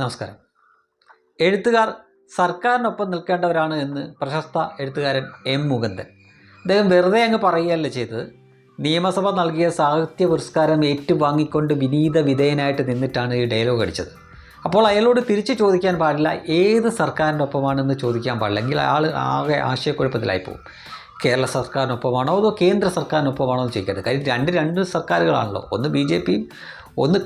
നമസ്കാരം. എഴുത്തുകാർ സർക്കാരിനൊപ്പം നിൽക്കേണ്ടവരാണ് എന്ന് പ്രശസ്ത എഴുത്തുകാരൻ എം മുകുന്ദൻ. അദ്ദേഹം വെറുതെ അങ്ങ് പറയുകയല്ല ചെയ്തത്. നിയമസഭ നൽകിയ സാഹിത്യ പുരസ്കാരം ഏറ്റുവാങ്ങിക്കൊണ്ട് വിനീത വിധേയനായിട്ട് നിന്നിട്ടാണ് ഈ ഡയലോഗ് അടിച്ചത്. അപ്പോൾ അയാളോട് തിരിച്ചു ചോദിക്കാൻ പാടില്ല ഏത് സർക്കാരിന്റെ ഒപ്പമാണെന്ന് ചോദിക്കാൻ പാടില്ല. എങ്കിൽ ആൾ ആകെ ആശയക്കുഴപ്പത്തിലായി പോകും കേരള സർക്കാരിനൊപ്പമാണോ അതോ കേന്ദ്ര സർക്കാരിനൊപ്പമാണോ എന്ന് ചോദിക്കരുത്. കാര്യം രണ്ട് രണ്ട് സർക്കാരുകളാണല്ലോ. ഒന്ന് ബി ജെ പിയും ഒന്ന്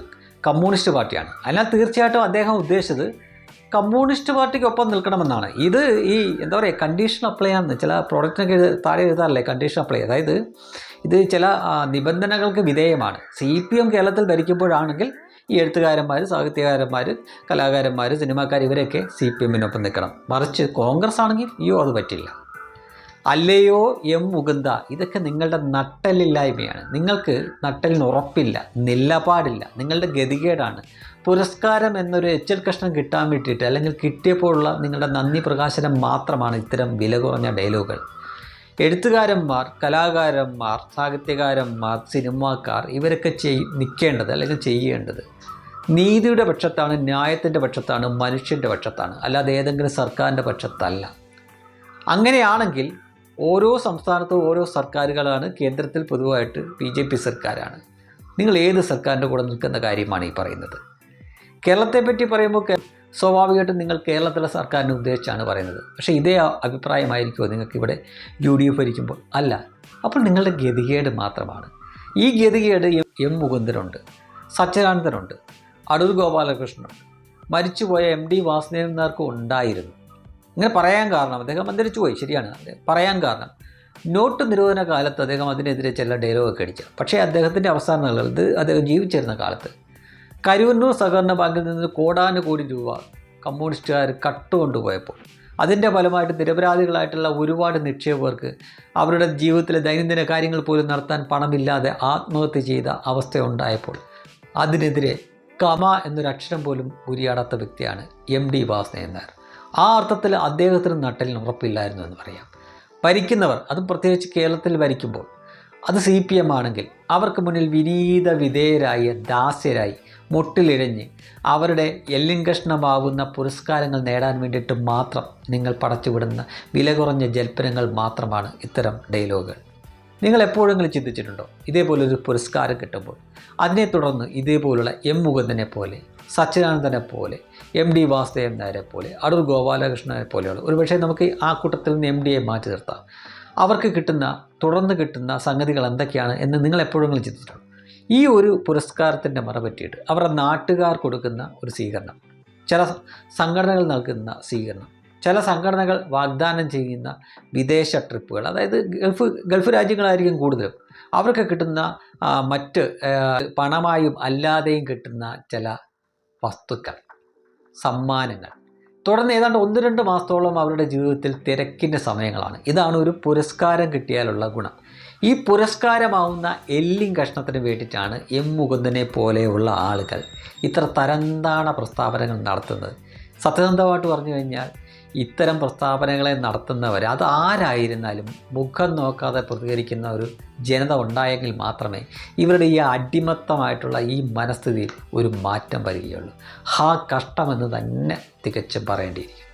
കമ്മ്യൂണിസ്റ്റ് പാർട്ടിയാണ്. അതിനാൽ തീർച്ചയായിട്ടും അദ്ദേഹം ഉദ്ദേശിച്ചത് കമ്മ്യൂണിസ്റ്റ് പാർട്ടിക്കൊപ്പം നിൽക്കണമെന്നാണ്. ഇത് ഈ എന്താ പറയുക കണ്ടീഷൻ അപ്ലൈ ആണെന്ന് ചില പ്രോഡക്റ്റിനൊക്കെ താഴെ എഴുതാറില്ലേ? കണ്ടീഷൻ അപ്ലൈ അതായത് ഇത് ചില നിബന്ധനകൾക്ക് വിധേയമാണ്. സി പി എം കേരളത്തിൽ ഭരിക്കുമ്പോഴാണെങ്കിൽ ഈ എഴുത്തുകാരന്മാർ സാഹിത്യകാരന്മാർ കലാകാരന്മാർ സിനിമാക്കാർ ഇവരൊക്കെ സി പി എമ്മിനൊപ്പം നിൽക്കണം. മറിച്ച് കോൺഗ്രസ് ആണെങ്കിൽ അയ്യോ അത് പറ്റില്ല. അല്ലയോ എം മുകുന്ദ ഇതൊക്കെ നിങ്ങളുടെ നട്ടലില്ലായ്മയാണ് നിങ്ങൾക്ക് നട്ടലിന് ഉറപ്പില്ല നിലപാടില്ല നിങ്ങളുടെ ഗതികേടാണ്. പുരസ്കാരം എന്നൊരു എച്ചൽ കഷ്ണം കിട്ടാൻ വേണ്ടിയിട്ട് അല്ലെങ്കിൽ കിട്ടിയപ്പോഴുള്ള നിങ്ങളുടെ നന്ദി പ്രകാശനം മാത്രമാണ് ഇത്തരം വില കുറഞ്ഞ ഡയലോഗുകൾ. എഴുത്തുകാരന്മാർ കലാകാരന്മാർ സാഹിത്യകാരന്മാർ സിനിമാക്കാർ ഇവരൊക്കെ ചെയ് നിൽക്കേണ്ടത് അല്ലെങ്കിൽ ചെയ്യേണ്ടത് നീതിയുടെ പക്ഷത്താണ് ന്യായത്തിന്റെ പക്ഷത്താണ് മനുഷ്യന്റെ പക്ഷത്താണ്. അല്ലാതെ ഏതെങ്കിലും സർക്കാരിന്റെ പക്ഷത്തല്ല. അങ്ങനെയാണെങ്കിൽ ഓരോ സംസ്ഥാനത്തും ഓരോ സർക്കാരുകളാണ് കേന്ദ്രത്തിൽ പൊതുവായിട്ട് ബി ജെ പി സർക്കാരാണ്. നിങ്ങൾ ഏത് സർക്കാരിന്റെ കൂടെ നിൽക്കുന്ന കാര്യമാണ് ഈ പറയുന്നത്? കേരളത്തെ പറ്റി പറയുമ്പോൾ സ്വാഭാവികമായിട്ടും നിങ്ങൾ കേരളത്തിലെ സർക്കാരിനെ ഉദ്ദേശിച്ചാണ് പറയുന്നത്. പക്ഷേ ഇതേ അഭിപ്രായമായിരിക്കുമോ നിങ്ങൾക്കിവിടെ യു ഡി എഫ് ഭരിക്കുമ്പോൾ? അല്ല. അപ്പോൾ നിങ്ങളുടെ ഗതികേട് മാത്രമാണ്. ഈ ഗതികേട് എം മുകുന്ദനുണ്ട് സച്ചിദാനന്ദനുണ്ട് അടൂർ ഗോപാലകൃഷ്ണനുണ്ട്. മരിച്ചുപോയ എം ഡി വാസുദേവൻ നായർക്കും ഉണ്ടായിരുന്നു. ഇങ്ങനെ പറയാൻ കാരണം അദ്ദേഹം അന്തരിച്ചു പോയി. ശരിയാണ്. പറയാൻ കാരണം. നോട്ട് നിരോധന കാലത്ത് അദ്ദേഹം അതിനെതിരെ ചില ഡയലോഗൊക്കെ അടിച്ചു. പക്ഷേ അദ്ദേഹത്തിന്റെ അവസാന നാളുകളിൽ അദ്ദേഹം ജീവിച്ചിരുന്ന കാലത്ത് കരുവന്നൂർ സഹകരണ ബാങ്കിൽ നിന്ന് കോടാനുകോടി രൂപ കമ്മ്യൂണിസ്റ്റുകാർ കട്ടുകൊണ്ടുപോയപ്പോൾ അതിന്റെ ഫലമായിട്ട് നിരപരാധികളായിട്ടുള്ള ഒരുപാട് നിക്ഷേപകർക്ക് അവരുടെ ജീവിതത്തിലെ ദൈനംദിന കാര്യങ്ങൾ പോലും നടത്താൻ പണമില്ലാതെ ആത്മഹത്യ ചെയ്ത അവസ്ഥ ഉണ്ടായപ്പോൾ അതിനെതിരെ കമ എന്നൊരു അക്ഷരം പോലും ഉരിയാടാത്ത വ്യക്തിയാണ് എം ഡി വാസുദേവൻ നായർ. ആ അർത്ഥത്തിൽ അദ്ദേഹത്തിന് നട്ടലിന് ഉറപ്പില്ലായിരുന്നു എന്ന് പറയാം. ഭരിക്കുന്നവർ അത് പ്രത്യേകിച്ച് കേരളത്തിൽ ഭരിക്കുമ്പോൾ അത് സി പി എം ആണെങ്കിൽ അവർക്ക് മുന്നിൽ വിനീത വിധേയരായ ദാസ്യരായി മുട്ടിലിഴഞ്ഞ് അവരുടെ എല്ലിൻ കഷ്ണമാകുന്ന പുരസ്കാരങ്ങൾ നേടാൻ വേണ്ടിയിട്ട് മാത്രം നിങ്ങൾ പടച്ചുവിടുന്ന വില കുറഞ്ഞ ജൽപ്പനങ്ങൾ മാത്രമാണ് ഇത്തരം ഡയലോഗുകൾ. നിങ്ങൾ എപ്പോഴെങ്കിലും ചിന്തിച്ചിട്ടുണ്ടോ? ഇതേപോലൊരു പുരസ്കാരം കിട്ടുമ്പോൾ അതിനെ തുടർന്ന് ഇതേപോലുള്ള എം മുകുന്ദനെ പോലെ സച്ചിദാനന്ദനെ പോലെ എം ഡി വാസുദേവൻ നായരെ പോലെ അടൂർ ഗോപാലകൃഷ്ണനെ പോലെയുള്ള ഒരുപക്ഷെ നമുക്ക് ആ കൂട്ടത്തിൽ നിന്ന് എം ഡിയെ മാറ്റി നിർത്താം. അവർക്ക് കിട്ടുന്ന തുടർന്ന് കിട്ടുന്ന സംഗതികൾ എന്തൊക്കെയാണ് എന്ന് നിങ്ങൾ എപ്പോഴെങ്കിലും ചിന്തിച്ചിട്ടുണ്ടോ? ഈ ഒരു പുരസ്കാരത്തിന്റെ മറ പറ്റിയിട്ട് അവരുടെ നാട്ടുകാർ കൊടുക്കുന്ന ഒരു സ്വീകരണം ചില സംഘടനകൾ നൽകുന്ന സ്വീകരണം ചില സംഘടനകൾ വാഗ്ദാനം ചെയ്യുന്ന വിദേശ ട്രിപ്പുകൾ അതായത് ഗൾഫ് ഗൾഫ് രാജ്യങ്ങളായിരിക്കും കൂടുതലും. അവർക്ക് കിട്ടുന്ന മറ്റ് പണമായും അല്ലാതെയും കിട്ടുന്ന ചില വസ്തുക്കൾ സമ്മാനങ്ങൾ. തുടർന്ന് ഏതാണ്ട് ഒന്ന് രണ്ട് മാസത്തോളം അവരുടെ ജീവിതത്തിൽ തിരക്കിന്റെ സമയങ്ങളാണ്. ഇതാണ് ഒരു പുരസ്കാരം കിട്ടിയാലുള്ള ഗുണം. ഈ പുരസ്കാരമാവുന്ന എല്ലിങ് കഷ്ണത്തിന് വേണ്ടിയിട്ടാണ് എം മുകുന്ദനെ പോലെയുള്ള ആളുകൾ ഇത്ര തരംതാണ പ്രസ്താവനകൾ നടത്തുന്നത്. സത്യസന്ധമായിട്ട് പറഞ്ഞു കഴിഞ്ഞാൽ ഇത്തരം പ്രസ്താവനകളെ നടത്തുന്നവർ അത് ആരായിരുന്നാലും മുഖം നോക്കാതെ പ്രതികരിക്കുന്ന ഒരു ജനത ഉണ്ടായെങ്കിൽ മാത്രമേ ഇവരുടെ ഈ അടിമത്തമായിട്ടുള്ള ഈ മനസ്ഥിതിയിൽ ഒരു മാറ്റം വരികയുള്ളൂ. ഹാ കഷ്ടമെന്ന് തന്നെ തികച്ചും പറയേണ്ടിയിരിക്കും